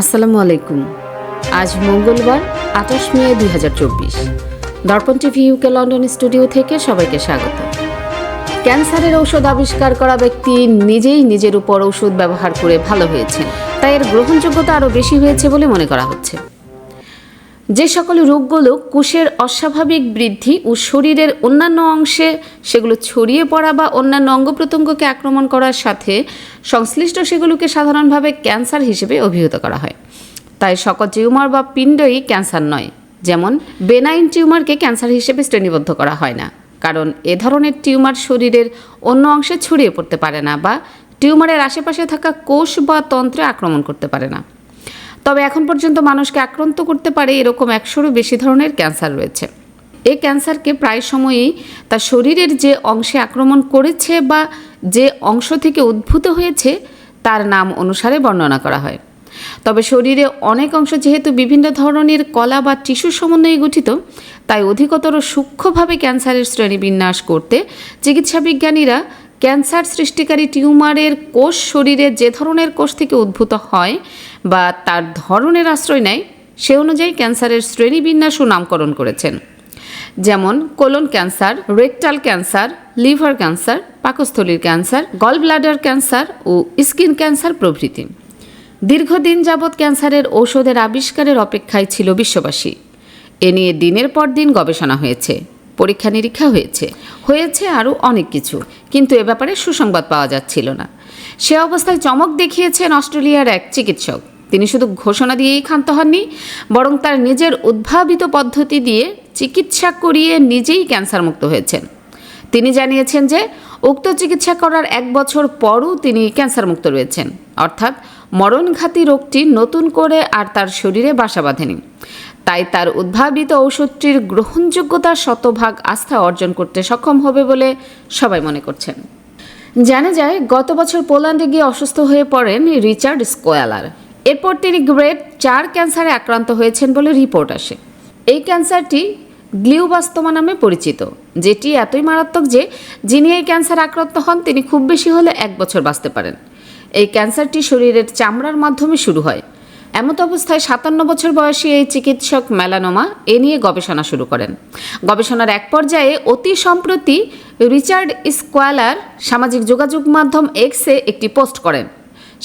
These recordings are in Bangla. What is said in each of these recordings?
আসসালামু আলাইকুম। আজ মঙ্গলবার, আঠাশ মে দুই হাজার চব্বিশ। দর্পণ টিভি ইউকে লন্ডন স্টুডিও থেকে সবাইকে স্বাগত। ক্যান্সারের ঔষধ আবিষ্কার করা ব্যক্তি নিজেই নিজের উপর ঔষধ ব্যবহার করে ভালো হয়েছে তাই এর গ্রহণযোগ্যতা আরও বেশি হয়েছে বলে মনে করা হচ্ছে। যে সকল রোগগুলো কোষের অস্বাভাবিক বৃদ্ধি ও শরীরের অন্যান্য অংশে, সেগুলো ছড়িয়ে পড়া বা অন্যান্য অঙ্গ প্রত্যঙ্গকে আক্রমণ করার সাথে সংশ্লিষ্ট সেগুলোকে সাধারণভাবে ক্যান্সার হিসেবে অভিহিত করা হয়। তাই সকল টিউমার বা পিণ্ডই ক্যান্সার নয়। যেমন বেনাইন টিউমারকে ক্যান্সার হিসেবে শ্রেণীবদ্ধ করা হয় না। কারণ এ ধরনের টিউমার শরীরের অন্য অংশে ছড়িয়ে পড়তে পারে না বা টিউমারের আশেপাশে থাকা কোষ বা তন্ত্রে আক্রমণ করতে পারে না। তবে এখন পর্যন্ত মানুষকে আক্রান্ত করতে পারে এরকম একশোরও বেশি ধরনের ক্যান্সার রয়েছে। এই ক্যান্সারকে প্রায় সময়ই তার শরীরের যে অংশে আক্রমণ করেছে বা যে অংশ থেকে উদ্ভূত হয়েছে, তার নাম অনুসারে বর্ণনা করা হয়। তবে শরীরে অনেক অংশ যেহেতু বিভিন্ন ধরনের কলা বা টিস্যু সমন্বয়ে গঠিত, তাই অধিকতর সূক্ষ্মভাবে ক্যান্সারের শ্রেণীবিন্যাস করতে চিকিৎসা বিজ্ঞানীরা ক্যান্সার সৃষ্টিকারী টিউমারের কোষ শরীরে যে ধরনের কোষ থেকে উদ্ভূত হয় বা তার ধরনের আশ্রয় নেয়, সে অনুযায়ী ক্যান্সারের শ্রেণীবিন্যাস ও নামকরণ করেছেন। যেমন colon cancer, rectal cancer, liver cancer, পাকস্থলীর ক্যান্সার গল ব্লাডার ক্যান্সার ও স্কিন ক্যান্সার প্রভৃতি। দীর্ঘদিন যাবৎ ক্যান্সারের ঔষধের আবিষ্কারের অপেক্ষায় ছিল বিশ্ববাসী। এ নিয়ে দিনের পর দিন গবেষণা হয়েছে। পরীক্ষা নিরীক্ষা হয়েছে। হয়েছে আরও অনেক কিছু, কিন্তু এ ব্যাপারে সুসংবাদ পাওয়া যাচ্ছিল না। সে অবস্থায় চমক দেখিয়েছেন অস্ট্রেলিয়ার এক চিকিৎসক। তিনি শুধু ঘোষণা দিয়েই ক্ষান্ত হননি, বরং তার নিজের উদ্ভাবিত পদ্ধতি দিয়ে চিকিৎসা করিয়ে নিজেই ক্যান্সার মুক্ত হয়েছেন। তিনি জানিয়েছেন যে, উক্ত চিকিৎসা করার এক বছর পরও তিনি ক্যান্সার মুক্ত রয়েছেন। অর্থাৎ মরণঘাতী রোগটি নতুন করে আর তার শরীরে বাসা বাঁধেনি। তাই তার উদ্ভাবিত ঔষধটির গ্রহণযোগ্যতা শতভাগ আস্থা অর্জন করতে সক্ষম হবে বলে সবাই মনে করছেন। জানা যায়, গত বছর পোল্যান্ডে গিয়ে অসুস্থ হয়ে পড়েন রিচার্ড স্কোয়ালার। এরপর তিনি গ্রেড চার ক্যান্সারে আক্রান্ত হয়েছেন বলে রিপোর্ট আসে। এই ক্যান্সারটি গ্লিওবাস্তমা নামে পরিচিত, যেটি এতই মারাত্মক যে, যিনি এই ক্যান্সার আক্রান্ত হন, তিনি খুব বেশি হলে এক বছর বাঁচতে পারেন। এই ক্যান্সারটি শরীরের চামড়ার মাধ্যমে শুরু হয়। এমত অবস্থায় সাতান্ন বছর বয়সী এই চিকিৎসক মেলানোমা এ নিয়ে গবেষণা শুরু করেন। গবেষণার এক পর্যায়ে অতি সম্প্রতি রিচার্ড স্কোয়ালার সামাজিক যোগাযোগ মাধ্যম এক্সে একটি পোস্ট করেন।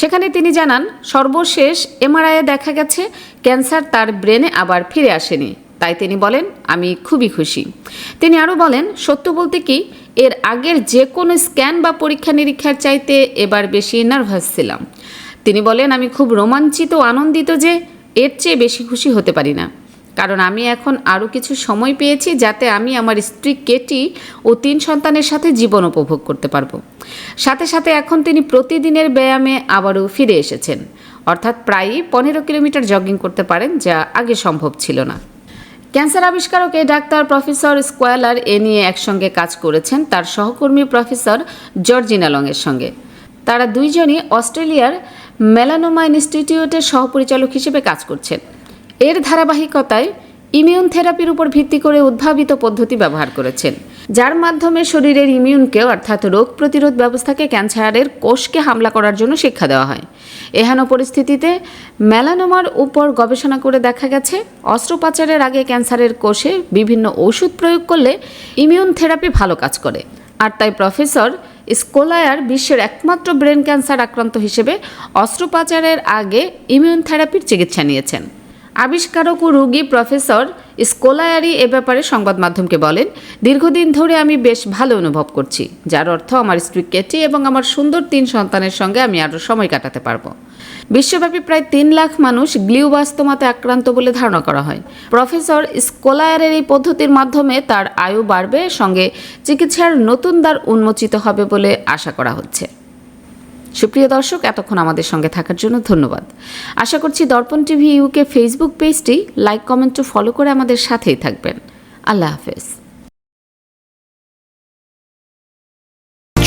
সেখানে তিনি জানান, সর্বশেষ এমআরআইয়ে দেখা গেছে, ক্যান্সার তার ব্রেনে আবার ফিরে আসেনি। তাই তিনি বলেন, আমি খুবই খুশি। তিনি আরও বলেন, সত্য বলতে কি, এর আগের যে কোনো স্ক্যান বা পরীক্ষা নিরীক্ষার চাইতে এবার বেশি নার্ভাস ছিলাম। তিনি বলেন, আমি খুব রোমাঞ্চিত আনন্দিত যে এর চেয়ে বেশি খুশি হতে পারি না। কারণ আমি এখন আরও কিছু সময় পেয়েছি যাতে আমি আমার স্ত্রী কেটি ও তিন সন্তানের সাথে জীবন উপভোগ করতে পারব। সাথে সাথে এখন তিনি প্রতিদিনের ব্যায়ামে আবারও ফিরে এসেছেন। অর্থাৎ প্রায়ই পনেরো কিলোমিটার জগিং করতে পারেন যা আগে সম্ভব ছিল না। ক্যান্সার আবিষ্কারক ডাক্তার প্রফেসর স্কোয়ালার এ নিয়ে একসঙ্গে কাজ করেছেন তার সহকর্মী প্রফেসর জর্জিনা লংয়ের সঙ্গে। তারা দুইজনই অস্ট্রেলিয়ার মেলানোমা ইনস্টিটিউটের সহপরিচালক হিসেবে কাজ করছেন। এর ধারাবাহিকতায় ইমিউন থেরাপির উপর ভিত্তি করে উদ্ভাবিত পদ্ধতি ব্যবহার করেছেন, যার মাধ্যমে শরীরের ইমিউনকে অর্থাৎ রোগ প্রতিরোধ ব্যবস্থাকে ক্যান্সারের কোষকে হামলা করার জন্য শিক্ষা দেওয়া হয়। এহেন পরিস্থিতিতে মেলানোমার উপর গবেষণা করে দেখা গেছে, অস্ত্রোপচারের আগে ক্যান্সারের কোষে বিভিন্ন ওষুধ প্রয়োগ করলে ইমিউন থেরাপি ভালো কাজ করে। আর তাই প্রফেসর স্কোলায়ার বিশ্বের একমাত্র ব্রেন ক্যান্সার আক্রান্ত হিসেবে অস্ত্রোপচারের আগে ইমিউন থেরাপির চিকিৎসা নিয়েছেন। আবিষ্কারক ও রোগী প্রফেসর স্কোলায়ারি এ ব্যাপারে সংবাদ মাধ্যমকে বলেন, দীর্ঘদিন ধরে আমি বেশ ভালো অনুভব করছি, যার অর্থ আমার স্ত্রী কেটি এবং আমার সুন্দর তিন সন্তানের সঙ্গে আমি আরও সময় কাটাতে পারব। বিশ্বব্যাপী প্রায় তিন লাখ মানুষ গ্লিওবাস্তমাতে আক্রান্ত বলে ধারণা করা হয়। প্রফেসর স্কোলায়ারের এই পদ্ধতির মাধ্যমে তার আয়ু বাড়বে, সঙ্গে চিকিৎসার নতুন দ্বার উন্মোচিত হবে বলে আশা করা হচ্ছে। সুপ্রিয় দর্শক, এতক্ষণ আমাদের সঙ্গে থাকার জন্য ধন্যবাদ। আশা করছি দর্পণ টিভি ইউকে ফেসবুক পেজটি লাইক, কমেন্ট ফলো করে আমাদের সাথেই থাকবেন। আল্লাহ হাফেজ।